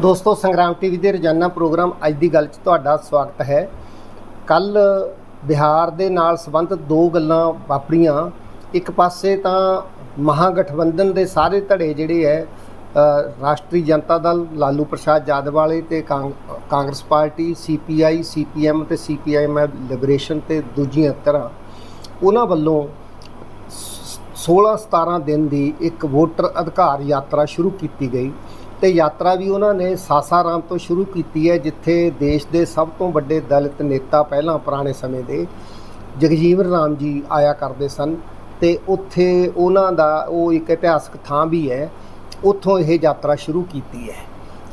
ਦੋਸਤੋ, ਸੰਗਰਾਮ ਟੀਵੀ ਦੇ ਰੋਜ਼ਾਨਾ ਪ੍ਰੋਗਰਾਮ ਅੱਜ ਦੀ ਗੱਲ 'ਚ ਤੁਹਾਡਾ ਸਵਾਗਤ ਹੈ। ਕੱਲ ਬਿਹਾਰ ਦੇ ਨਾਲ ਸੰਬੰਧਿਤ ਦੋ ਗੱਲਾਂ ਵਾਪਰੀਆਂ। ਇੱਕ ਪਾਸੇ ਤਾਂ ਮਹਾਗਠਬੰਧਨ ਦੇ ਸਾਰੇ ਧੜੇ ਜਿਹੜੇ ਹੈ ਰਾਸ਼ਟਰੀ ਜਨਤਾ ਦਲ ਲਾਲੂ ਪ੍ਰਸਾਦ ਯਾਦਵ ਵਾਲੇ ਤੇ ਕਾਂ- ਕਾਂਗਰਸ ਪਾਰਟੀ, ਸੀਪੀਆਈ, ਸੀਪੀਐਮ ਤੇ ਸੀਪੀਆਈਐਮ ਲਿਬਰੇਸ਼ਨ ਤੇ ਦੂਜੀਆਂ ਤਰ੍ਹਾਂ, ਉਹਨਾਂ ਵੱਲੋਂ 16-17 ਦਿਨ ਦੀ ਇੱਕ ਵੋਟਰ ਅਧਿਕਾਰ ਯਾਤਰਾ ਸ਼ੁਰੂ ਕੀਤੀ ਗਈ। ਤੇ ਯਾਤਰਾ ਵੀ ਉਹਨਾਂ ਨੇ ਸਾਸਾਰਾਮ ਤੋਂ ਸ਼ੁਰੂ ਕੀਤੀ ਹੈ, ਜਿੱਥੇ ਦੇਸ਼ ਦੇ ਸਭ ਤੋਂ ਵੱਡੇ ਦਲਿਤ ਨੇਤਾ ਪਹਿਲਾਂ ਪੁਰਾਣੇ ਸਮੇਂ ਦੇ ਜਗਜੀਵਨ ਰਾਮ ਜੀ ਆਇਆ ਕਰਦੇ ਸਨ ਤੇ ਉੱਥੇ ਉਹਨਾਂ ਦਾ ਉਹ ਇੱਕ ਇਤਿਹਾਸਕ ਥਾਂ ਵੀ ਹੈ, ਉੱਥੋਂ ਇਹ ਯਾਤਰਾ ਸ਼ੁਰੂ ਕੀਤੀ ਹੈ।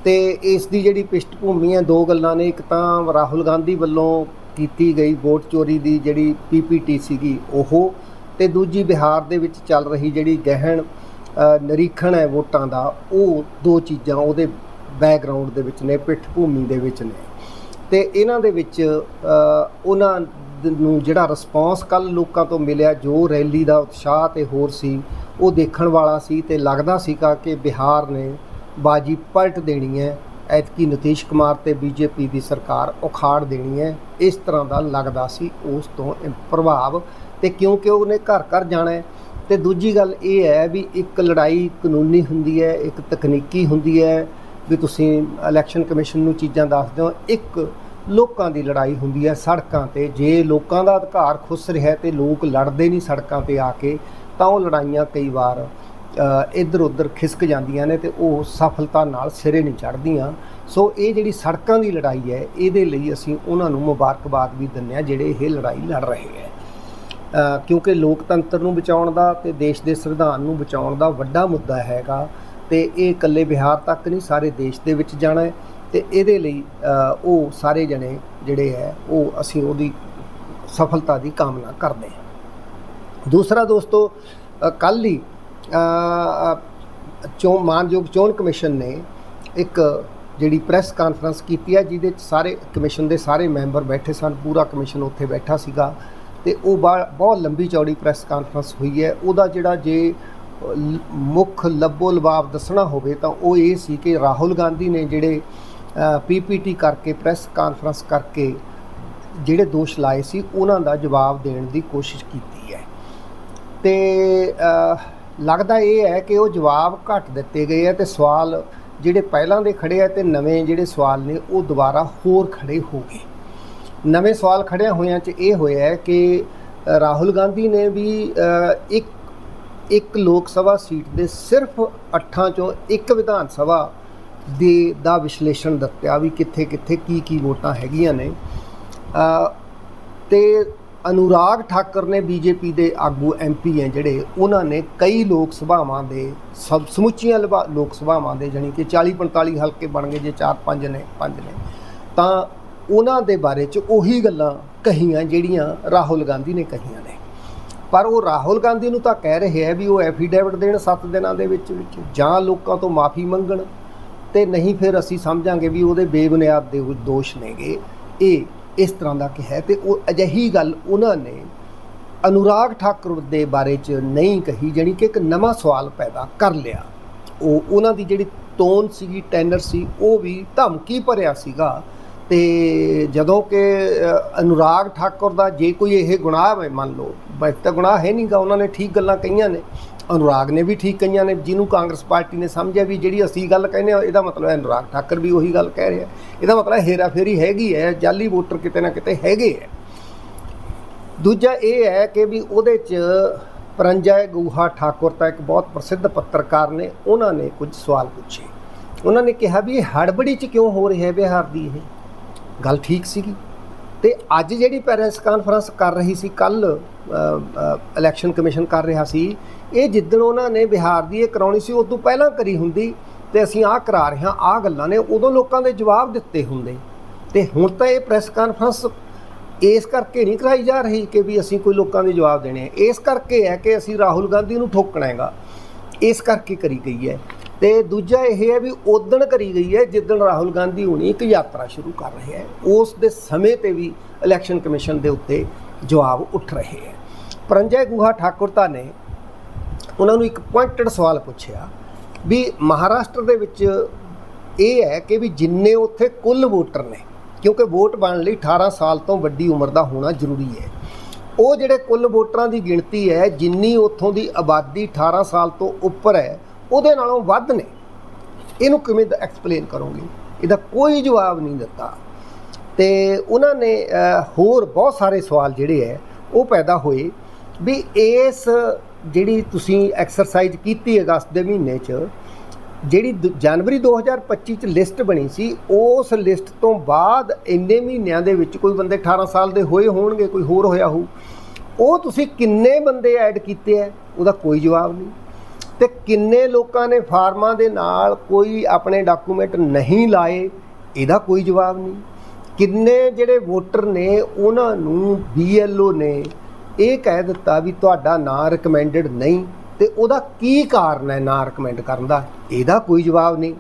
ਤੇ ਇਸ ਦੀ ਜਿਹੜੀ ਪਿਸ਼ਟ ਭੂਮੀ ਹੈ, ਦੋ ਗੱਲਾਂ ਨੇ, ਇੱਕ ਤਾਂ ਰਾਹੁਲ ਗਾਂਧੀ ਵੱਲੋਂ ਕੀਤੀ ਗਈ ਵੋਟ ਚੋਰੀ ਦੀ ਜਿਹੜੀ ਪੀਪੀਟੀ ਸੀਗੀ ਉਹ ਤੇ ਦੂਜੀ ਬਿਹਾਰ ਦੇ ਵਿੱਚ ਚੱਲ ਰਹੀ ਜਿਹੜੀ ਗਹਿਣ ਨਿਰੀਖਣ ਹੈ ਵੋਟਾਂ ਦਾ, ਉਹ ਦੋ ਚੀਜ਼ਾਂ ਉਹਦੇ ਬੈਕਗ੍ਰਾਉਂਡ ਦੇ ਵਿੱਚ ਨੇ, ਪਿੱਠ ਭੂਮੀ ਦੇ ਵਿੱਚ ਨੇ। ਤੇ ਇਹਨਾਂ ਦੇ ਵਿੱਚ ਉਹਨਾਂ ਨੂੰ ਜਿਹੜਾ ਰਿਸਪੌਂਸ ਕੱਲ ਲੋਕਾਂ ਤੋਂ ਮਿਲਿਆ, ਜੋ ਰੈਲੀ ਦਾ ਉਤਸ਼ਾਹ ਤੇ ਹੋਰ ਸੀ, ਉਹ ਦੇਖਣ ਵਾਲਾ ਸੀ ਤੇ ਲੱਗਦਾ ਸੀਗਾ ਕਿ ਬਿਹਾਰ ਨੇ ਬਾਜੀ ਪਲਟ ਦੇਣੀ ਹੈ। ਐਤਕੀ ਨਤੀਸ਼ ਕੁਮਾਰ ਤੇ ਬੀਜੇਪੀ ਦੀ ਸਰਕਾਰ ਉਖਾੜ ਦੇਣੀ ਹੈ। ਇਸ ਤਰ੍ਹਾਂ ਦਾ ਲੱਗਦਾ ਸੀ ਉਸ ਤੋਂ ਇਹ ਪ੍ਰਭਾਵ। ਤੇ ਕਿਉਂਕਿ ਉਹਨੇ ਘਰ ਘਰ ਜਾਣਾ ਹੈ ਤੇ ਦੂਜੀ ਗੱਲ ਇਹ ਹੈ ਵੀ ਇੱਕ ਲੜਾਈ ਕਾਨੂੰਨੀ ਹੁੰਦੀ ਹੈ, ਇੱਕ ਤਕਨੀਕੀ ਹੁੰਦੀ ਹੈ। ਵੀ ਤੁਸੀਂ ਇਲੈਕਸ਼ਨ ਕਮਿਸ਼ਨ ਨੂੰ ਚੀਜ਼ਾਂ ਦੱਸਦੇ ਹੋ, ਇੱਕ ਲੋਕਾਂ ਦੀ ਲੜਾਈ ਹੁੰਦੀ ਹੈ ਸੜਕਾਂ ਤੇ। ਜੇ ਲੋਕਾਂ ਦਾ ਅਧਿਕਾਰ ਖੁੱਸ ਰਿਹਾ ਹੈ ਤੇ ਲੋਕ ਲੜਦੇ ਨਹੀਂ ਸੜਕਾਂ ਤੇ ਆ ਕੇ, ਤਾਂ ਉਹ ਲੜਾਈਆਂ ਕਈ ਵਾਰ ਇੱਧਰ ਉੱਧਰ ਖਿਸਕ ਜਾਂਦੀਆਂ ਨੇ ਤੇ ਉਹ ਸਫਲਤਾ ਨਾਲ ਸਿਰੇ ਨਹੀਂ ਚੜ੍ਹਦੀਆਂ। ਸੋ ਇਹ ਜਿਹੜੀ ਸੜਕਾਂ ਦੀ ਲੜਾਈ ਹੈ, ਇਹਦੇ ਲਈ ਅਸੀਂ ਉਹਨਾਂ ਨੂੰ ਮੁਬਾਰਕਬਾਦ ਵੀ ਦਿੰਦੇ ਹਾਂ ਜਿਹੜੇ ਇਹ ਲੜਾਈ ਲੜ ਰਹੇ ਹੈ। ਕਿਉਂਕਿ ਲੋਕਤੰਤਰ ਨੂੰ ਬਚਾਉਣ ਦਾ ਤੇ ਦੇਸ਼ ਦੇ ਸੰਵਿਧਾਨ ਨੂੰ ਬਚਾਉਣ ਦਾ ਵੱਡਾ ਮੁੱਦਾ ਹੈਗਾ ਤੇ ਇਹ ਇਕੱਲੇ ਬਿਹਾਰ ਤੱਕ ਨਹੀਂ ਸਾਰੇ ਦੇਸ਼ ਦੇ ਵਿੱਚ ਜਾਣਾ ਹੈ ਤੇ ਇਹਦੇ ਲਈ ਉਹ ਸਾਰੇ ਜਣੇ ਜਿਹੜੇ ਹੈ ਉਹ ਅਸੀਂ ਉਹਦੀ ਸਫਲਤਾ ਦੀ ਕਾਮਨਾ ਕਰਦੇ ਹਾਂ। ਦੂਸਰਾ ਦੋਸਤੋ ਕੱਲ ਹੀ ਅ, ਚੋਣ ਮਾਨਯੋਗ ਚੋਣ ਕਮਿਸ਼ਨ ਨੇ ਇੱਕ ਜਿਹੜੀ ਪ੍ਰੈਸ ਕਾਨਫਰੰਸ ਕੀਤੀ ਹੈ ਜਿਹਦੇ ਵਿੱਚ ਸਾਰੇ ਕਮਿਸ਼ਨ ਦੇ ਸਾਰੇ ਮੈਂਬਰ ਬੈਠੇ ਸਨ ਪੂਰਾ ਕਮਿਸ਼ਨ ਉੱਥੇ ਬੈਠਾ ਸੀਗਾ। ਤੇ ਉਹ ਬਾ- ਬਹੁਤ ਲੰਬੀ ਚੌੜੀ ਪ੍ਰੈਸ ਕਾਨਫਰੰਸ ਹੋਈ ਹੈ। ਉਹਦਾ ਜਿਹੜਾ ਜੇ ਮੁੱਖ ਲੱਬੋ ਲਬਾਬ ਦੱਸਣਾ ਹੋਵੇ ਤਾਂ ਉਹ ਇਹ ਸੀ ਕਿ ਰਾਹੁਲ ਗਾਂਧੀ ਨੇ ਜਿਹੜੇ ਪੀਪੀਟੀ ਕਰਕੇ ਪ੍ਰੈਸ ਕਾਨਫਰੰਸ ਕਰਕੇ ਜਿਹੜੇ ਦੋਸ਼ ਲਾਏ ਸੀ, ਉਹਨਾਂ ਦਾ ਜਵਾਬ ਦੇਣ ਦੀ ਕੋਸ਼ਿਸ਼ ਕੀਤੀ ਹੈ। ਤੇ ਲੱਗਦਾ ਇਹ ਹੈ ਕਿ ਉਹ ਜਵਾਬ ਘੱਟ ਦਿੱਤੇ ਗਏ ਆ ਤੇ ਸਵਾਲ ਜਿਹੜੇ ਪਹਿਲਾਂ ਦੇ ਖੜੇ ਆ ਤੇ ਨਵੇਂ ਜਿਹੜੇ ਸਵਾਲ ਨੇ, ਉਹ ਦੁਬਾਰਾ ਹੋਰ ਖੜੇ ਹੋ ਗਏ। ਨਵੇਂ ਸਵਾਲ ਖੜਿਆ ਹੋਇਆਂ ਚ ਇਹ ਹੋਇਆ ਕਿ ਰਾਹੁਲ ਗਾਂਧੀ ਨੇ ਵੀ ਇੱਕ ਇੱਕ ਲੋਕ ਸਭਾ ਸੀਟ ਦੇ ਸਿਰਫ 8 ਚੋਂ ਇੱਕ ਵਿਧਾਨ ਸਭਾ ਦੇ ਦਾ ਵਿਸ਼ਲੇਸ਼ਣ ਦਿੱਤਾ ਵੀ ਕਿੱਥੇ ਕਿੱਥੇ ਕੀ ਕੀ ਵੋਟਾਂ ਹੈਗੀਆਂ ਨੇ। ਅ, ਤੇ ਅਨੁਰਾਗ ਠਾਕਰ ਨੇ ਬੀਜੇਪੀ ਦੇ ਆਗੂ ਐਮਪੀ ਹੈ ਜਿਹੜੇ ਉਹਨਾਂ ਨੇ ਕਈ ਲੋਕ ਸਭਾਵਾਂ ਦੇ ਸਭ ਸਮੁੱਚੀਆਂ ਲਵਾ- ਲੋਕ ਸਭਾਵਾਂ ਦੇ ਜਾਣੀ ਕਿ 40 45 ਹਲਕੇ ਬਣ ਗਏ ਜੇ 4 5 ਨੇ 5 ਨੇ ਤਾਂ ਉਹਨਾਂ ਦੇ ਬਾਰੇ ਚ ਉਹੀ ਗੱਲਾਂ ਕਹੀਆਂ ਜਿਹੜੀਆਂ ਰਾਹੁਲ ਗਾਂਧੀ ਨੇ ਕਹੀਆਂ ਨੇ। ਪਰ ਉਹ ਰਾਹੁਲ ਗਾਂਧੀ ਨੂੰ ਤਾਂ ਕਹਿ ਰਹੇ ਹੈ ਵੀ ਉਹ ਐਫੀਡੇਵਿਟ ਦੇਣ 7 ਦਿਨਾਂ ਦੇ ਵਿੱਚ ਵਿੱਚ, ਜਾਂ ਲੋਕਾਂ ਤੋਂ ਮਾਫੀ ਮੰਗਣ, ਤੇ ਨਹੀਂ ਫਿਰ ਅਸੀਂ ਸਮਝਾਂਗੇ ਵੀ ਉਹਦੇ ਬੇਬੁਨਿਆਦ ਦੇ ਦੋਸ਼ ਨੇਗੇ। ਇਹ ਇਸ ਤਰ੍ਹਾਂ ਦਾ ਕਿ ਹੈ ਤੇ ਉਹ ਅਜਿਹੀ ਗੱਲ ਉਹਨਾਂ ਨੇ ਅਨੁਰਾਗ ਠਾਕੁਰ ਦੇ ਬਾਰੇ ਚ ਨਹੀਂ ਕਹੀ, ਜਾਣੀ ਕਿ ਇੱਕ ਨਵਾਂ ਸਵਾਲ ਪੈਦਾ ਕਰ ਲਿਆ। ਉਹ ਉਹਨਾਂ ਦੀ ਜਿਹੜੀ ਟੋਨ ਸੀਗੀ, ਟੈਨਰ ਸੀ, ਉਹ ਵੀ ਧਮਕੀ ਭਰਿਆ ਸੀਗਾ ਤੇ ਜਦੋਂ ਕਿ ਅਨੁਰਾਗ ਠਾਕੁਰ ਦਾ ਜੇ ਕੋਈ ਇਹ ਗੁਨਾਹ ਹੈ ਮੰਨ ਲਓ ਵੈਸੇ ਤਾਂ ਗੁਨਾਹ ਹੈ ਨਹੀਂਗਾ ਉਹਨਾਂ ਨੇ ਠੀਕ ਗੱਲਾਂ ਕਹੀਆਂ ਨੇ। ਅਨੁਰਾਗ ਨੇ ਵੀ ਠੀਕ ਕਹੀਆਂ ਨੇ, ਜਿਹਨੂੰ ਕਾਂਗਰਸ ਪਾਰਟੀ ਨੇ ਸਮਝਿਆ ਵੀ ਜਿਹੜੀ ਅਸੀਂ ਗੱਲ ਕਹਿੰਦੇ ਆ ਇਹਦਾ ਮਤਲਬ ਹੈ ਅਨੁਰਾਗ ਠਾਕੁਰ ਵੀ ਉਹੀ ਗੱਲ ਕਹਿ ਰਿਹਾ। ਇਹਦਾ ਮਤਲਬ ਹੇਰਾ ਫੇਰੀ ਹੈਗੀ ਹੈ, ਜਾਲੀ ਵੋਟਰ ਕਿਤੇ ਨਾ ਕਿਤੇ ਹੈਗੇ ਹੈ। ਦੂਜਾ ਇਹ ਹੈ ਕਿ ਵੀ ਉਹਦੇ ਚ ਪਰੰਜੈ ਗੁਹਾ ਠਾਕੁਰ ਤਾਂ ਇੱਕ ਬਹੁਤ ਪ੍ਰਸਿੱਧ ਪੱਤਰਕਾਰ ਨੇ, ਉਹਨਾਂ ਨੇ ਕੁਝ ਸਵਾਲ ਪੁੱਛੇ। ਉਹਨਾਂ ਨੇ ਕਿਹਾ ਵੀ ਇਹ ਹੜਬੜੀ ਚ ਕਿਉਂ ਹੋ ਰਿਹਾ ਬਿਹਾਰ ਦੀ ਇਹ? ਗੱਲ ਠੀਕ ਸੀਗੀ। ਤੇ ਅੱਜ ਜਿਹੜੀ ਪ੍ਰੈਸ ਕਾਨਫਰੰਸ ਕਰ ਰਹੀ ਸੀ ਕੱਲ ਇਲੈਕਸ਼ਨ ਕਮਿਸ਼ਨ ਕਰ ਰਿਹਾ ਸੀ, ਇਹ ਜਿੱਦਣ ਉਹਨਾਂ ਨੇ ਬਿਹਾਰ ਦੀ ਇਹ ਕਰਾਉਣੀ ਸੀ, ਉਦੋਂ ਪਹਿਲਾਂ ਕਰੀ ਹੁੰਦੀ ਤੇ ਅਸੀਂ ਆਹ ਕਰਾ ਰਹੇ ਹਾਂ, ਆਹ ਗੱਲਾਂ ਨੇ, ਉਦੋਂ ਲੋਕਾਂ ਦੇ ਜਵਾਬ ਦਿੱਤੇ ਹੁੰਦੇ। ਤੇ ਹੁਣ ਤਾਂ ਇਹ ਪ੍ਰੈਸ ਕਾਨਫਰੰਸ ਇਸ ਕਰਕੇ ਨਹੀਂ ਕਰਾਈ ਜਾ ਰਹੀ ਕਿ ਵੀ ਅਸੀਂ ਕੋਈ ਲੋਕਾਂ ਦੇ ਜਵਾਬ ਦੇਣੇ ਆ। ਇਸ ਕਰਕੇ ਹੈ ਕਿ ਅਸੀਂ ਰਾਹੁਲ ਗਾਂਧੀ ਨੂੰ ਠੋਕਣਾ ਹੈਗਾ। ਇਸ ਕਰਕੇ ਕਰੀ ਗਈ ਹੈ। ਤੇ ਦੂਜਾ ਇਹ ਹੈ ਵੀ ਉਦਣ ਕਰੀ ਗਈ ਹੈ ਜਿੱਦਣ ਰਾਹੁਲ ਗਾਂਧੀ ਹੁਣੀ ਇੱਕ ਯਾਤਰਾ ਸ਼ੁਰੂ ਕਰ ਰਹੇ ਹੈ। ਉਸ ਦੇ ਸਮੇਂ ਤੇ ਵੀ ਇਲੈਕਸ਼ਨ ਕਮਿਸ਼ਨ ਦੇ ਉੱਤੇ ਜਵਾਬ ਉੱਠ ਰਹੇ ਹੈ। ਪਰੰਜय ਗੁਹਾ ਠਾਕੁਰਤਾ ਨੇ ਉਹਨਾਂ ਨੂੰ ਇੱਕ ਪੁਆਇੰਟਡ ਸਵਾਲ ਪੁੱਛਿਆ ਵੀ ਮਹਾਰਾਸ਼ਟਰ ਦੇ ਵਿੱਚ ਇਹ ਹੈ ਕਿ ਵੀ ਜਿੰਨੇ ਉੱਥੇ ਕੁੱਲ ਵੋਟਰ ਨੇ, ਕਿਉਂਕਿ ਵੋਟ ਪਾਉਣ ਲਈ 18 ਸਾਲ ਤੋਂ ਵੱਡੀ ਉਮਰ ਦਾ ਹੋਣਾ ਜ਼ਰੂਰੀ ਹੈ। ਉਹ ਜਿਹੜੇ ਕੁੱਲ ਵੋਟਰਾਂ ਦੀ ਗਿਣਤੀ ਹੈ, ਜਿੰਨੀ ਉੱਥੋਂ ਦੀ ਆਬਾਦੀ 18 ਸਾਲ ਤੋਂ ਉੱਪਰ ਹੈ ਉਹਦੇ ਨਾਲੋਂ ਵੱਧ ਨੇ। ਇਹਨੂੰ ਕਿਵੇਂ ਐਕਸਪਲੇਨ ਕਰੋਗੇ? ਇਹਦਾ ਕੋਈ ਜਵਾਬ ਨਹੀਂ ਦਿੱਤਾ। ਤੇ ਉਹਨਾਂ ਨੇ ਹੋਰ ਬਹੁਤ ਸਾਰੇ ਸਵਾਲ ਜਿਹੜੇ ਹੈ ਉਹ ਪੈਦਾ ਹੋਏ ਵੀ ਇਸ ਜਿਹੜੀ ਤੁਸੀਂ ਐਕਸਰਸਾਈਜ਼ ਕੀਤੀ ਅਗਸਤ ਦੇ ਮਹੀਨੇ 'ਚ, ਜਿਹੜੀ ਦ- ਜਨਵਰੀ 2025 ਚ ਲਿਸਟ ਬਣੀ ਸੀ, ਉਸ ਲਿਸਟ ਤੋਂ ਬਾਅਦ ਇੰਨੇ ਮਹੀਨਿਆਂ ਦੇ ਵਿੱਚ ਕੋਈ ਬੰਦੇ 18 ਸਾਲ ਦੇ ਹੋਏ ਹੋਣਗੇ, ਕੋਈ ਹੋਰ ਹੋਇਆ ਹੋਊ। ਉਹ ਤੁਸੀਂ ਕਿੰਨੇ ਬੰਦੇ ਐਡ ਕੀਤੇ ਐ? ਉਹਦਾ ਕੋਈ ਜਵਾਬ ਨਹੀਂ। ਤੇ ਕਿੰਨੇ ਲੋਕਾਂ ਨੇ ਫਾਰਮਾਂ ਦੇ ਨਾਲ ਕੋਈ ਆਪਣੇ ਡਾਕੂਮੈਂਟ ਨਹੀਂ ਲਾਏ, ਇਹਦਾ ਕੋਈ ਜਵਾਬ ਨਹੀਂ। ਕਿੰਨੇ ਜਿਹੜੇ ਵੋਟਰ ਨੇ, ਉਹਨਾਂ ਨੂੰ ਬੀਐਲਓ ਨੇ ਇਹ ਕਹਿ ਦਿੱਤਾ ਵੀ ਤੁਹਾਡਾ ਨਾਂ ਰეკਮੈਂਡਡ ਨਹੀਂ ਤੇ ਉਹਦਾ ਕੀ ਕਾਰਨ ਹੈ ਨਾਂ ਰეკਮੈਂਡ ਕਰਨ ਦਾ? ਇਹਦਾ ਕੋਈ ਜਵਾਬ ਨਹੀਂ।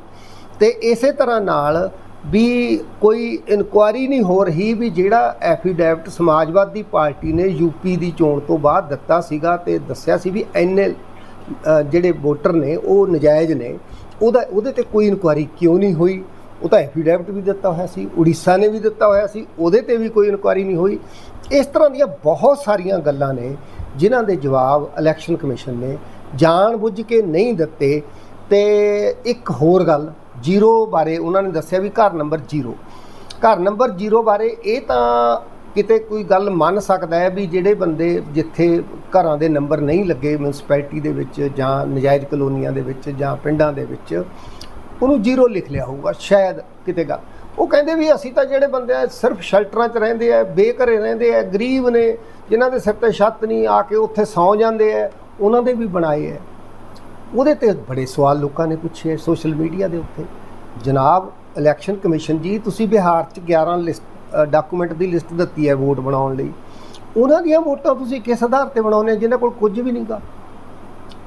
ਤੇ ਇਸੇ ਤਰ੍ਹਾਂ ਨਾਲ ਵੀ ਕੋਈ ਇਨਕੁਆਰੀ ਨਹੀਂ ਹੋ ਰਹੀ ਵੀ ਜਿਹੜਾ ਐਫੀਡੈਵਿਟ ਸਮਾਜਵਾਦੀ ਪਾਰਟੀ ਨੇ ਯੂਪੀ ਦੀ ਚੋਣ ਤੋਂ ਬਾਅਦ ਦਿੱਤਾ ਸੀਗਾ ਤੇ ਦੱਸਿਆ ਸੀ ਵੀ ਐਨੇ ਜਿਹੜੇ ਵੋਟਰ ਨੇ, ਉਹ ਨਜਾਇਜ਼ ਨੇ। ਉਹਦਾ, ਉਹਦੇ ਤੇ ਕੋਈ ਇਨਕੁਆਰੀ ਕਿਉਂ ਨਹੀਂ ਹੋਈ? ਉਹ ਤਾਂ ਐਫੀਡੈਵਿਟ ਵੀ ਦਿੱਤਾ ਹੋਇਆ ਸੀ, ਉੜੀਸਾ ਨੇ ਵੀ ਦਿੱਤਾ ਹੋਇਆ ਸੀ, ਉਹਦੇ ਤੇ ਵੀ ਕੋਈ ਇਨਕੁਆਰੀ ਨਹੀਂ ਹੋਈ। ਇਸ ਤਰ੍ਹਾਂ ਦੀਆਂ ਬਹੁਤ ਸਾਰੀਆਂ ਗੱਲਾਂ ਨੇ, ਜਿਨ੍ਹਾਂ ਦੇ ਜਵਾਬ ਇਲੈਕਸ਼ਨ ਕਮਿਸ਼ਨ ਨੇ ਜਾਣਬੁੱਝ ਕੇ ਨਹੀਂ ਦਿੱਤੇ। ਤੇ ਇੱਕ ਹੋਰ ਗੱਲ, ਜ਼ੀਰੋ ਬਾਰੇ ਉਹਨਾਂ ਨੇ ਦੱਸਿਆ ਵੀ ਘਰ ਨੰਬਰ 0 ਘਰ ਨੰਬਰ 0 ਬਾਰੇ ਇਹ ਤਾਂ ਕਿਤੇ ਕੋਈ ਗੱਲ ਮੰਨ ਸਕਦਾ ਹੈ ਵੀ ਜਿਹੜੇ ਬੰਦੇ ਜਿੱਥੇ ਘਰਾਂ ਦੇ ਨੰਬਰ ਨਹੀਂ ਲੱਗੇ ਮਿਊਨਿਸਪੈਲਿਟੀ ਦੇ ਵਿੱਚ ਜਾਂ ਨਜਾਇਜ਼ ਕਲੋਨੀਆਂ ਦੇ ਵਿੱਚ ਜਾਂ ਪਿੰਡਾਂ ਦੇ ਵਿੱਚ, ਉਹਨੂੰ ਜ਼ੀਰੋ ਲਿਖ ਲਿਆ ਹੋਊਗਾ, ਸ਼ਾਇਦ ਕਿਤੇ ਗੱਲ। ਉਹ ਕਹਿੰਦੇ ਵੀ ਅਸੀਂ ਤਾਂ ਜਿਹੜੇ ਬੰਦੇ ਆ, ਸਿਰਫ ਸ਼ੈਲਟਰਾਂ 'ਚ ਰਹਿੰਦੇ ਆ, ਬੇਘਰੇ ਰਹਿੰਦੇ ਆ, ਗਰੀਬ ਨੇ, ਜਿਨ੍ਹਾਂ ਦੇ ਸਿਰ ਤੇ ਛੱਤ ਨਹੀਂ, ਆ ਕੇ ਉੱਥੇ ਸੌਂ ਜਾਂਦੇ ਆ, ਉਹਨਾਂ ਦੇ ਵੀ ਬਣਾਏ ਆ। ਉਹਦੇ ਤੇ ਬੜੇ ਸਵਾਲ ਲੋਕਾਂ ਨੇ ਪੁੱਛੇ ਸੋਸ਼ਲ ਮੀਡੀਆ ਦੇ ਉੱਤੇ। ਜਨਾਬ ਇਲੈਕਸ਼ਨ ਕਮਿਸ਼ਨ ਜੀ, ਤੁਸੀਂ ਬਿਹਾਰ 'ਚ 11 ਲਿਸਟ ਡਾਕੂਮੈਂਟ ਦੀ ਲਿਸਟ ਦਿੱਤੀ ਹੈ ਵੋਟ ਬਣਾਉਣ ਲਈ। ਉਹਨਾਂ ਦੀਆਂ ਵੋਟਾਂ ਤੁਸੀਂ ਕਿਸ ਆਧਾਰ ਤੇ ਬਣਾਉਂਦੇ ਹੋ? ਜਿਨ੍ਹਾਂ ਕੋਲ ਕੁਝ ਵੀ ਨਹੀਂਗਾ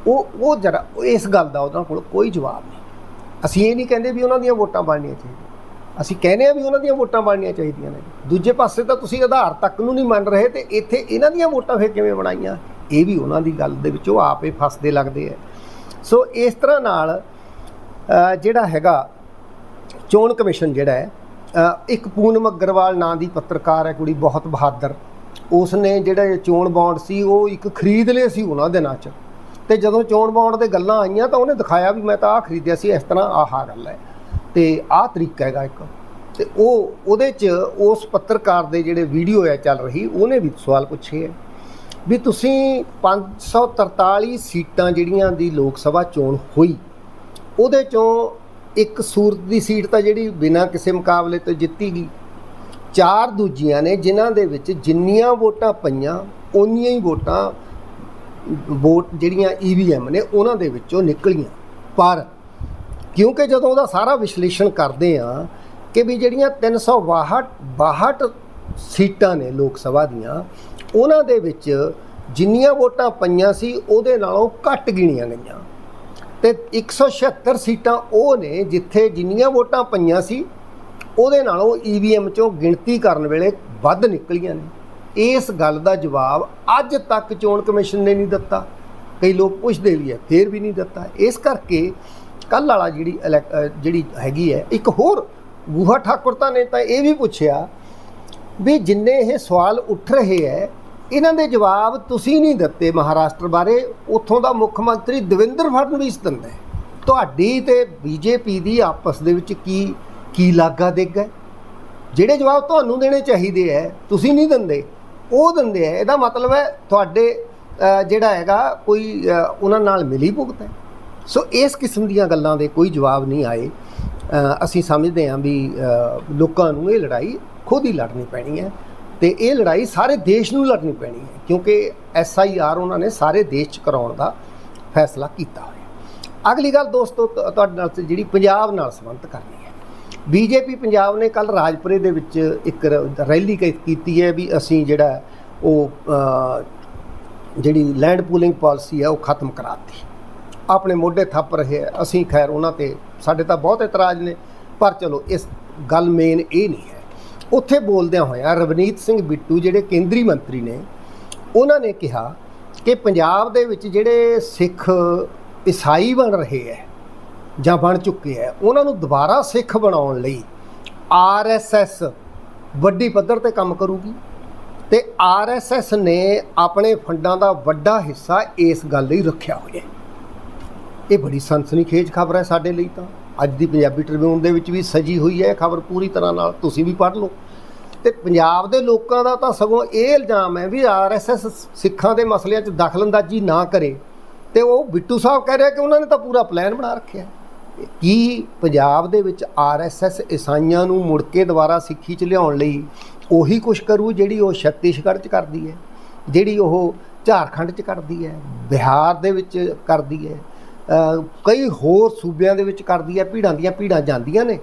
ਉਹ ਉਹ ਜਰਾ ਇਸ ਗੱਲ ਦਾ ਉਹਨਾਂ ਕੋਲ ਕੋਈ ਜਵਾਬ ਨਹੀਂ। ਅਸੀਂ ਇਹ ਨਹੀਂ ਕਹਿੰਦੇ ਵੀ ਉਹਨਾਂ ਦੀਆਂ ਵੋਟਾਂ ਬਣਨੀਆਂ ਚਾਹੀਦੀਆਂ। ਅਸੀਂ ਕਹਿੰਦੇ ਆ ਵੀ ਉਹਨਾਂ ਦੀਆਂ ਵੋਟਾਂ ਬਣਨੀਆਂ ਚਾਹੀਦੀਆਂ ਨੇ। ਦੂਜੇ ਪਾਸੇ ਤਾਂ ਤੁਸੀਂ ਆਧਾਰ ਤੱਕ ਨੂੰ ਨਹੀਂ ਮੰਨ ਰਹੇ ਤੇ ਇੱਥੇ ਇਹਨਾਂ ਦੀਆਂ ਵੋਟਾਂ ਫਿਰ ਕਿਵੇਂ ਬਣਾਈਆਂ? ਇਹ ਵੀ ਉਹਨਾਂ ਦੀ ਗੱਲ ਦੇ ਵਿੱਚ ਉਹ ਆਪੇ ਫਸਦੇ ਲੱਗਦੇ ਆ। ਸੋ ਇਸ ਤਰ੍ਹਾਂ ਨਾਲ ਜਿਹੜਾ ਹੈਗਾ ਚੋਣ ਕਮਿਸ਼ਨ ਜਿਹੜਾ ਹੈ ਇੱਕ ਪੂਨਮ ਅਗਰਵਾਲ ਨਾਂ ਦੀ ਪੱਤਰਕਾਰ ਹੈ, ਕੁੜੀ ਬਹੁਤ ਬਹਾਦਰ। ਉਸ ਨੇ ਜਿਹੜਾ ਚੋਣ ਬੌਂਡ ਸੀ, ਉਹ ਇੱਕ ਖਰੀਦ ਲਏ ਸੀ ਉਹਨਾਂ ਦਿਨਾਂ 'ਚ। ਤੇ ਜਦੋਂ ਚੋਣ ਬੌਂਡ ਦੇ ਗੱਲਾਂ ਆਈਆਂ ਤਾਂ ਉਹਨੇ ਦਿਖਾਇਆ ਵੀ ਮੈਂ ਤਾਂ ਆਹ ਖਰੀਦਿਆ ਸੀ, ਇਸ ਤਰ੍ਹਾਂ ਆਹ ਗੱਲ ਹੈ। ਤੇ ਆਹ ਤਰੀਕਾ ਹੈਗਾ ਇੱਕ। ਤੇ ਉਹ, ਉਹਦੇ 'ਚ ਉਸ ਪੱਤਰਕਾਰ ਦੇ ਜਿਹੜੇ ਵੀਡੀਓ ਹੈ ਚੱਲ ਰਹੀ, ਉਹਨੇ ਵੀ ਸਵਾਲ ਪੁੱਛੇ ਹੈ ਵੀ ਤੁਸੀਂ 543 ਸੀਟਾਂ ਜਿਹੜੀਆਂ ਦੀ ਲੋਕ ਸਭਾ ਚੋਣ ਹੋਈ, ਉਹਦੇ ਚੋਂ ਇੱਕ ਸੂਰਤ ਦੀ ਸੀਟ ਤਾਂ ਜਿਹੜੀ ਬਿਨਾਂ ਕਿਸੇ ਮੁਕਾਬਲੇ ਤੋਂ ਜਿੱਤੀ ਗਈ। ਚਾਰ ਦੂਜੀਆਂ ਨੇ ਜਿਨ੍ਹਾਂ ਦੇ ਵਿੱਚ ਜਿੰਨੀਆਂ ਵੋਟਾਂ ਪਈਆਂ, ਓਨੀਆਂ ਹੀ ਵੋਟਾਂ, ਵੋਟ ਜਿਹੜੀਆਂ ਈਵੀਐਮ ਨੇ ਉਹਨਾਂ ਦੇ ਵਿੱਚੋਂ ਨਿਕਲੀਆਂ। ਪਰ ਕਿਉਂਕਿ ਜਦੋਂ ਉਹਦਾ ਸਾਰਾ ਵਿਸ਼ਲੇਸ਼ਣ ਕਰਦੇ ਆ ਕਿ ਵੀ ਜਿਹੜੀਆਂ 362 62 ਸੀਟਾਂ ਨੇ ਲੋਕ ਸਭਾ ਦੀਆਂ, ਉਹਨਾਂ ਦੇ ਵਿੱਚ ਜਿੰਨੀਆਂ ਵੋਟਾਂ ਪਈਆਂ ਸੀ, ਉਹਦੇ ਨਾਲੋਂ ਘੱਟ ਗਿਣੀਆਂ ਗਈਆਂ। ਤੇ 176 ਸੀਟਾਂ ਉਹ ਨੇ ਜਿੱਥੇ ਜਿੰਨੀਆਂ ਵੋਟਾਂ ਪਈਆਂ ਸੀ, ਉਹਦੇ ਨਾਲੋਂ ਈਵੀਐਮ ਚੋਂ ਗਿਣਤੀ ਕਰਨ ਵੇਲੇ ਵੱਧ ਨਿਕਲੀਆਂ ਨੇ। ਇਸ ਗੱਲ ਦਾ ਜਵਾਬ ਅੱਜ ਤੱਕ ਚੋਣ ਕਮਿਸ਼ਨ ਨੇ ਨਹੀਂ ਦਿੱਤਾ। ਕਈ ਲੋਕ ਪੁੱਛਦੇ ਵੀ ਹੈ, ਫੇਰ ਵੀ ਨਹੀਂ ਦਿੱਤਾ। ਇਸ ਕਰਕੇ ਕੱਲ ਵਾਲਾ ਜਿਹੜੀ ਇਲੈਕ- ਜਿਹੜੀ ਹੈਗੀ ਹੈ, ਇੱਕ ਹੋਰ ਗੁਹਾ ਠਾਕੁਰਤਾ ਨੇ ਤਾਂ ਇਹ ਵੀ ਪੁੱਛਿਆ ਵੀ ਜਿੰਨੇ ਇਹ ਸਵਾਲ ਉੱਠ ਰਹੇ ਹੈ ਇਹਨਾਂ ਦੇ ਜਵਾਬ ਤੁਸੀਂ ਨਹੀਂ ਦਿੱਤੇ ਮਹਾਰਾਸ਼ਟਰ ਬਾਰੇ। ਉੱਥੋਂ ਦਾ ਮੁੱਖ ਮੰਤਰੀ ਦਵਿੰਦਰ ਫੜਨਵੀਸ ਦਿੰਦਾ ਹੈ। ਤੁਹਾਡੀ ਤੇ ਬੀਜੇਪੀ ਦੀ ਆਪਸ ਦੇ ਵਿੱਚ ਕੀ ਕੀ ਲਾਗਾ ਦੇਗ ਹੈ? ਜਿਹੜੇ ਜਵਾਬ ਤੁਹਾਨੂੰ ਦੇਣੇ ਚਾਹੀਦੇ ਹੈ, ਤੁਸੀਂ ਨਹੀਂ ਦਿੰਦੇ। ਉਹ ਦਿੰਦੇ ਹੈ, ਇਹਦਾ ਮਤਲਬ ਹੈ ਤੁਹਾਡੇ ਜਿਹੜਾ ਹੈਗਾ ਕੋਈ ਉਹਨਾਂ ਨਾਲ ਮਿਲੀ ਭੁਗਤ ਹੈ। ਸੋ ਇਸ ਕਿਸਮ ਦੀਆਂ ਗੱਲਾਂ ਦੇ ਕੋਈ ਜਵਾਬ ਨਹੀਂ ਆਏ। ਅਸੀਂ ਸਮਝਦੇ ਹਾਂ ਵੀ ਲੋਕਾਂ ਨੂੰ ਇਹ ਲੜਾਈ ਖੁਦ ਹੀ ਲੜਨੀ ਪੈਣੀ ਹੈ। ਤੇ ਇਹ ਲੜਾਈ ਸਾਰੇ ਦੇਸ਼ ਨੂੰ ਲੜਨੀ ਪੈਣੀ ਹੈ, ਕਿਉਂਕਿ ਐਸ ਆਈ ਆਰ ਉਹਨਾਂ ਨੇ ਸਾਰੇ ਦੇਸ਼ 'ਚ ਕਰਾਉਣ ਦਾ ਫੈਸਲਾ ਕੀਤਾ ਹੋਇਆ। ਅਗਲੀ ਗੱਲ ਦੋਸਤੋ ਤੁਹਾਡੇ ਨਾਲ ਜਿਹੜੀ ਪੰਜਾਬ ਨਾਲ ਸੰਬੰਧਿਤ ਕਰਨੀ ਹੈ। ਬੀਜੇਪੀ ਪੰਜਾਬ ਨੇ ਕੱਲ ਰਾਜਪੁਰੇ ਦੇ ਵਿੱਚ ਇੱਕ ਰੈਲੀ ਕ- ਕੀਤੀ ਹੈ ਵੀ ਅਸੀਂ ਜਿਹੜਾ ਉਹ ਜਿਹੜੀ ਲੈਂਡ ਪੂਲਿੰਗ ਪਾਲਿਸੀ ਹੈ ਉਹ ਖਤਮ ਕਰਾਤੀ। ਆਪਣੇ ਮੋਢੇ ਥੱਪ ਰਹੇ ਅਸੀਂ ਖੈਰ ਉਹਨਾਂ ਤੇ, ਸਾਡੇ ਤਾਂ ਬਹੁਤ ਇਤਰਾਜ਼ ਨੇ, ਪਰ ਚਲੋ ਇਸ ਗੱਲ ਮੇਨ ਇਹ ਨਹੀਂ ਹੈ ਉੱਥੇ ਬੋਲਦਿਆਂ ਹੋਇਆਂ ਰਵਨੀਤ ਸਿੰਘ ਬਿੱਟੂ ਜਿਹੜੇ ਕੇਂਦਰੀ ਮੰਤਰੀ ਨੇ, ਉਹਨਾਂ ਨੇ ਕਿਹਾ ਕਿ ਪੰਜਾਬ ਦੇ ਵਿੱਚ ਜਿਹੜੇ ਸਿੱਖ ਈਸਾਈ ਬਣ ਰਹੇ ਹੈ ਜਾਂ ਬਣ ਚੁੱਕੇ ਹੈ ਉਹਨਾਂ ਨੂੰ ਦੁਬਾਰਾ ਸਿੱਖ ਬਣਾਉਣ ਲਈ ਆਰਐਸਐਸ ਵੱਡੀ ਪੱਧਰ ਤੇ ਕੰਮ ਕਰੂਗੀ ਤੇ ਆਰਐਸਐਸ ਨੇ ਆਪਣੇ ਫੰਡਾਂ ਦਾ ਵੱਡਾ ਹਿੱਸਾ ਇਸ ਗੱਲ ਲਈ ਰੱਖਿਆ ਹੋਇਆ। ਇਹ ਬੜੀ ਸਨਸਨੀਖੇਜ ਖਬਰ ਹੈ ਸਾਡੇ ਲਈ ਤਾਂ। ਅੱਜ ਦੀ ਪੰਜਾਬੀ ਟ੍ਰਿਬਿਊਨ ਦੇ ਵਿੱਚ ਵੀ ਸਜੀ ਹੋਈ ਹੈ ਖਬਰ ਪੂਰੀ ਤਰ੍ਹਾਂ ਨਾਲ, ਤੁਸੀਂ ਵੀ ਪੜ੍ਹ ਲਓ। ਤੇ ਪੰਜਾਬ ਦੇ ਲੋਕਾਂ ਦਾ ਤਾਂ ਸਗੋਂ ਇਹ ਇਲਜ਼ਾਮ ਹੈ ਵੀ ਆਰਐਸਐਸ ਸਿੱਖਾਂ ਦੇ ਮਸਲਿਆਂ 'ਚ ਦਖਲਅੰਦਾਜ਼ੀ ਨਾ ਕਰੇ। ਤੇ ਉਹ ਬਿੱਟੂ ਸਾਹਿਬ ਕਹਿ ਰਿਹਾ ਕਿ ਉਹਨਾਂ ਨੇ ਤਾਂ ਪੂਰਾ ਪਲਾਨ ਬਣਾ ਰੱਖਿਆ। ਕੀ ਪੰਜਾਬ ਦੇ ਵਿੱਚ ਆਰਐਸਐਸ ਈਸਾਈਆਂ ਨੂੰ ਮੁੜ ਕੇ ਦੁਬਾਰਾ ਸਿੱਖੀ 'ਚ ਲਿਆਉਣ ਲਈ ਉਹੀ ਕੁਛ ਕਰੂ ਜਿਹੜੀ ਉਹ ਛੱਤੀਸਗੜ੍ਹ 'ਚ ਕਰਦੀ ਹੈ? ਜਿਹੜੀ ਉਹ ਝਾਰਖੰਡ 'ਚ ਕਰਦੀ ਹੈ? ਬਿਹਾਰ ਦੇ ਵਿੱਚ ਕਰਦੀ ਹੈ? ਕਈ ਹੋਰ ਸੂਬਿਆਂ ਦੇ ਵਿੱਚ ਕਰਦੀ ਹੈ ਭੀੜਾਂ ਦੀਆਂ ਭੀੜਾਂ ਜਾਂਦੀਆਂ ਨੇ।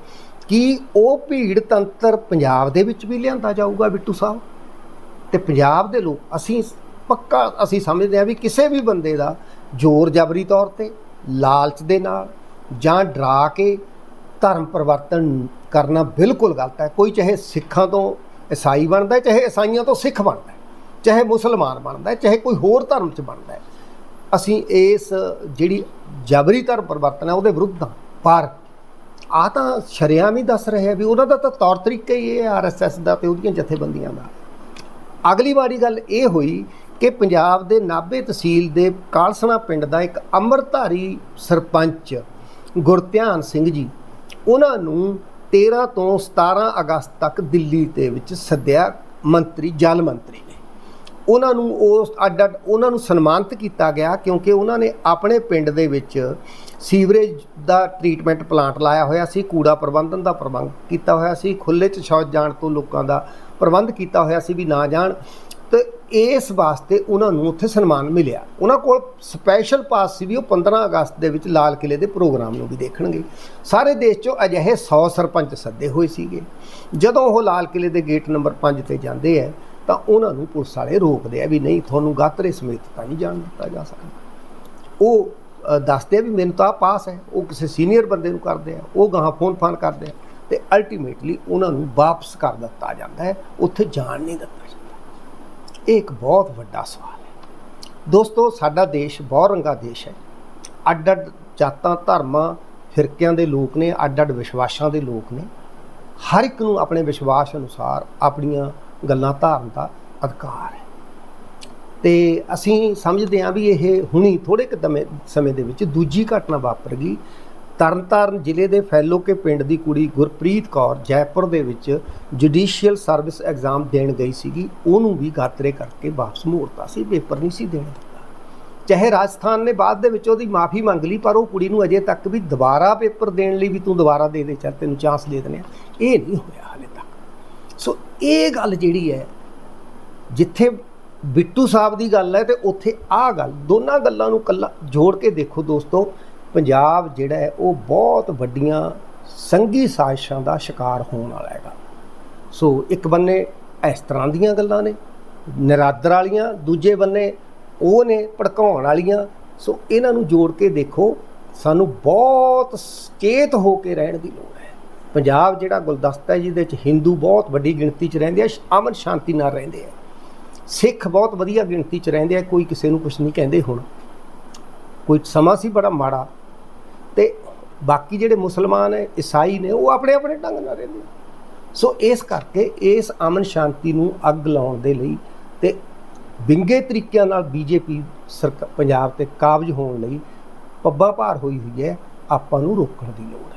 ਕੀ ਉਹ ਭੀੜ ਤੰਤਰ ਪੰਜਾਬ ਦੇ ਵਿੱਚ ਵੀ ਲਿਆਂਦਾ ਜਾਊਗਾ ਬਿੱਟੂ ਸਾਹਿਬ? ਤੇ ਪੰਜਾਬ ਦੇ ਲੋਕ, ਅਸੀਂ ਪੱਕਾ ਅਸੀਂ ਸਮਝਦੇ ਹਾਂ ਵੀ ਕਿਸੇ ਵੀ ਬੰਦੇ ਦਾ ਜ਼ੋਰ ਜ਼ਬਰੀ ਤੌਰ ਤੇ, ਲਾਲਚ ਦੇ ਨਾਲ ਜਾਂ ਡਰਾ ਕੇ ਧਰਮ ਪਰਿਵਰਤਨ ਕਰਨਾ ਬਿਲਕੁਲ ਗਲਤ ਹੈ। ਕੋਈ ਚਾਹੇ ਸਿੱਖਾਂ ਤੋਂ ਈਸਾਈ ਬਣਦਾ ਚਾਹੇ ਈਸਾਈਆਂ ਤੋਂ ਸਿੱਖ ਬਣਦਾ ਚਾਹੇ ਮੁਸਲਮਾਨ ਬਣਦਾ ਚਾਹੇ ਕੋਈ ਹੋਰ ਧਰਮ 'ਚ ਬਣਦਾ ਅਸੀਂ ਇਸ ਜਿਹੜੀ ਜਬਰੀ ਧਰਮ ਪਰਿਵਰਤਨ ਹੈ, ਉਹਦੇ ਵਿਰੁੱਧ ਹਾਂ ਪਰ ਆ ਤਾਂ ਸ਼ਰਿਆਮ ਹੀ ਦੱਸ ਰਿਹਾ ਵੀ ਉਹਨਾਂ ਦਾ ਤਾਂ ਤੌਰ ਤਰੀਕਾ ਹੀ ਇਹ ਆਰਐਸਐਸ ਦਾ ਤੇ ਉਹਦੀਆਂ ਜਥੇਬੰਦੀਆਂ ਦਾ। ਅਗਲੀ ਵਾਰੀ ਗੱਲ ਇਹ ਹੋਈ ਕਿ ਪੰਜਾਬ ਦੇ ਨਾਭੇ ਤਹਿਸੀਲ ਦੇ ਕਾਲਸਣਾ ਪਿੰਡ ਦਾ ਇੱਕ ਅੰਮ੍ਰਿਤਧਾਰੀ ਸਰਪੰਚ ਗੁਰਧਿਆਨ ਸਿੰਘ ਜੀ, ਉਹਨਾਂ ਨੂੰ 13 ਤੋਂ 17 ਅਗਸਤ ਤੱਕ ਦਿੱਲੀ ਦੇ ਵਿੱਚ ਸੱਦਿਆ ਮੰਤਰੀ, ਜਲ ਮੰਤਰੀ। ਉਹਨਾਂ ਨੂੰ ਉਸ ਅੱਡ ਅੱਡ ਉਹਨਾਂ ਨੂੰ ਸਨਮਾਨਿਤ ਕੀਤਾ ਗਿਆ ਕਿਉਂਕਿ ਉਹਨਾਂ ਨੇ ਆਪਣੇ ਪਿੰਡ ਦੇ ਵਿੱਚ ਸੀਵਰੇਜ ਦਾ ਟ੍ਰੀਟਮੈਂਟ ਪਲਾਂਟ ਲਾਇਆ ਹੋਇਆ ਸੀ, ਕੂੜਾ ਪ੍ਰਬੰਧਨ ਦਾ ਪ੍ਰਬੰਧ ਕੀਤਾ ਹੋਇਆ ਸੀ ਖੁੱਲੇ 'ਚ ਸ਼ੌਚ ਜਾਣ ਤੋਂ ਲੋਕਾਂ ਦਾ ਪ੍ਰਬੰਧ ਕੀਤਾ ਹੋਇਆ ਸੀ ਵੀ ਨਾ ਜਾਣ। ਤੇ ਇਸ ਵਾਸਤੇ ਉਹਨਾਂ ਨੂੰ ਉੱਥੇ ਸਨਮਾਨ ਮਿਲਿਆ। ਉਹਨਾਂ ਕੋਲ ਸਪੈਸ਼ਲ ਪਾਸ ਸੀ ਵੀ ਉਹ 15 ਅਗਸਤ ਦੇ ਵਿੱਚ ਲਾਲ ਕਿਲੇ ਦੇ ਪ੍ਰੋਗਰਾਮ ਨੂੰ ਵੀ ਦੇਖਣਗੇ। ਸਾਰੇ ਦੇਸ਼ 'ਚੋਂ ਅਜਿਹੇ 100 ਸਰਪੰਚ ਸੱਦੇ ਹੋਏ ਸੀਗੇ। ਜਦੋਂ ਉਹ ਲਾਲ ਕਿਲੇ ਦੇ ਗੇਟ ਨੰਬਰ 5 ਤੇ ਜਾਂਦੇ ਆ ਤਾਂ ਉਹਨਾਂ ਨੂੰ ਪੁਲਿਸ ਵਾਲੇ ਰੋਕਦੇ ਆ ਵੀ ਨਹੀਂ, ਤੁਹਾਨੂੰ ਗਾਤਰੇ ਸਮੇਤ ਤਾਂ ਨਹੀਂ ਜਾਣ ਦਿੱਤਾ ਜਾ ਸਕਦਾ। ਉਹ ਦੱਸਦੇ ਆ ਵੀ ਮੈਨੂੰ ਤਾਂ ਆਹ ਪਾਸ ਹੈ, ਉਹ ਕਿਸੇ ਸੀਨੀਅਰ ਬੰਦੇ ਨੂੰ ਕਰਦੇ ਆ, ਉਹ ਗਾਹਾਂ ਫੋਨ ਫਾਨ ਕਰਦੇ ਆ ਤੇ ਅਲਟੀਮੇਟਲੀ ਉਹਨਾਂ ਨੂੰ ਵਾਪਸ ਕਰ ਦਿੱਤਾ ਜਾਂਦਾ ਹੈ, ਉੱਥੇ ਜਾਣ ਨਹੀਂ ਦਿੱਤਾ ਜਾਂਦਾ। ਇਹ ਇੱਕ ਬਹੁਤ ਵੱਡਾ ਸਵਾਲ ਹੈ। ਦੋਸਤੋ, ਸਾਡਾ ਦੇਸ਼ ਬਹੁ ਰੰਗਾ ਦੇਸ਼ ਹੈ। ਅੱਡ ਅੱਡ ਜਾਤਾਂ, ਧਰਮਾਂ, ਫਿਰਕਿਆਂ ਦੇ ਲੋਕ ਨੇ ਅੱਡ ਅੱਡ ਵਿਸ਼ਵਾਸਾਂ ਦੇ ਲੋਕ ਨੇ। ਹਰ ਇੱਕ ਨੂੰ ਆਪਣੇ ਵਿਸ਼ਵਾਸ ਅਨੁਸਾਰ ਆਪਣੀਆਂ ਗੱਲਾਂ ਧਾਰਨ ਦਾ ਅਧਿਕਾਰ ਹੈ। ਤੇ ਅਸੀਂ ਸਮਝਦੇ ਹਾਂ ਵੀ ਇਹ ਹੁਣੀ ਥੋੜੇ ਕੁ ਦਮੇ, ਸਮੇਂ ਦੇ ਵਿੱਚ ਦੂਜੀ ਘਟਨਾ ਵਾਪਰ ਗਈ। ਤਰਨਤਾਰਨ ਜ਼ਿਲ੍ਹੇ ਦੇ ਫੈਲੋਕੇ ਪਿੰਡ ਦੀ ਕੁੜੀ ਗੁਰਪ੍ਰੀਤ ਕੌਰ ਜੈਪੁਰ ਦੇ ਵਿੱਚ ਜੁਡੀਸ਼ੀਅਲ ਸਰਵਿਸ ਐਗਜ਼ਾਮ ਦੇਣ ਗਈ ਸੀਗੀ। ਉਹਨੂੰ ਵੀ ਗਾਤਰੇ ਕਰਕੇ ਵਾਪਸ ਮੋੜਤਾ ਸੀ, ਪੇਪਰ ਨਹੀਂ ਸੀ ਦੇਣ ਦਿੱਤਾ। ਚਾਹੇ ਰਾਜਸਥਾਨ ਨੇ ਬਾਅਦ ਦੇ ਵਿੱਚ ਉਹਦੀ ਮਾਫੀ ਮੰਗ ਲਈ, ਪਰ ਉਹ ਕੁੜੀ ਨੂੰ ਅਜੇ ਤੱਕ ਵੀ ਦੁਬਾਰਾ ਪੇਪਰ ਦੇਣ ਲਈ ਵੀ ਤੂੰ ਦੁਬਾਰਾ ਦੇ ਦੇ, ਚੱਲ ਤੈਨੂੰ ਚਾਂਸ ਦੇ ਦਿੰਦੇ ਆ ਇਹ ਨਹੀਂ ਹੋਇਆ ਹਾਲੇ ਤੱਕ। ਸੋ ਇਹ ਗੱਲ ਜਿਹੜੀ ਹੈ, ਜਿੱਥੇ ਬਿੱਟੂ ਸਾਹਿਬ ਦੀ ਗੱਲ ਹੈ ਤੇ ਉੱਥੇ ਆਹ ਗੱਲ, ਦੋਨਾਂ ਗੱਲਾਂ ਨੂੰ ਕੱਲਾ ਜੋੜ ਕੇ ਦੇਖੋ ਦੋਸਤੋ, ਪੰਜਾਬ ਜਿਹੜਾ ਹੈ, ਉਹ ਬਹੁਤ ਵੱਡੀਆਂ ਸੰਗੀ ਸਾਜ਼ਿਸ਼ਾਂ ਦਾ ਸ਼ਿਕਾਰ ਹੋਣ ਵਾਲਾ ਹੈਗਾ। ਸੋ ਇੱਕ ਬੰਨੇ ਇਸ ਤਰ੍ਹਾਂ ਦੀਆਂ ਗੱਲਾਂ ਨੇ, ਨਿਰਾਦਰ ਵਾਲੀਆਂ, ਦੂਜੇ ਬੰਨੇ ਉਹ ਨੇ ਭੜਕਾਉਣ ਵਾਲੀਆਂ। ਸੋ ਇਹਨਾਂ ਨੂੰ ਜੋੜ ਕੇ ਦੇਖੋ, ਸਾਨੂੰ ਬਹੁਤ ਚੇਤ ਹੋ ਕੇ ਰਹਿਣ ਦੀ ਲੋੜ ਪੰਜਾਬ ਜਿਹੜਾ ਗੁਲਦਸਤਾ ਹੈ, ਜਿਹਦੇ 'ਚ ਹਿੰਦੂ ਬਹੁਤ ਵੱਡੀ ਗਿਣਤੀ 'ਚ ਰਹਿੰਦੇ ਆ ਅਮਨ ਸ਼ਾਂਤੀ ਨਾਲ ਰਹਿੰਦੇ ਆ। ਸਿੱਖ ਬਹੁਤ ਵਧੀਆ ਗਿਣਤੀ 'ਚ ਰਹਿੰਦੇ ਆ, ਕੋਈ ਕਿਸੇ ਨੂੰ ਕੁਝ ਨਹੀਂ ਕਹਿੰਦੇ ਹੁਣ। ਕੋਈ ਸਮਾਂ ਸੀ ਬੜਾ ਮਾੜਾ ਤੇ ਬਾਕੀ ਜਿਹੜੇ ਮੁਸਲਮਾਨ ਹੈ, ਈਸਾਈ ਨੇ, ਉਹ ਆਪਣੇ ਆਪਣੇ ਢੰਗ ਨਾਲ ਰਹਿੰਦੇ ਸੋ ਇਸ ਕਰਕੇ ਇਸ ਅਮਨ ਸ਼ਾਂਤੀ ਨੂੰ ਅੱਗ ਲਾਉਣ ਦੇ ਲਈ ਤੇ ਵਿੰਗੇ ਤਰੀਕਿਆਂ ਨਾਲ ਬੀਜੇਪੀ ਸਰਕਾਰ ਪੰਜਾਬ ਤੇ ਕਾਬਜ ਹੋਣ ਲਈ ਪੱਬਾਂ ਭਾਰ ਹੋਈ ਹੋਈ ਹੈ, ਆਪਾਂ ਨੂੰ ਰੋਕਣ ਦੀ ਲੋੜ ਹੈ।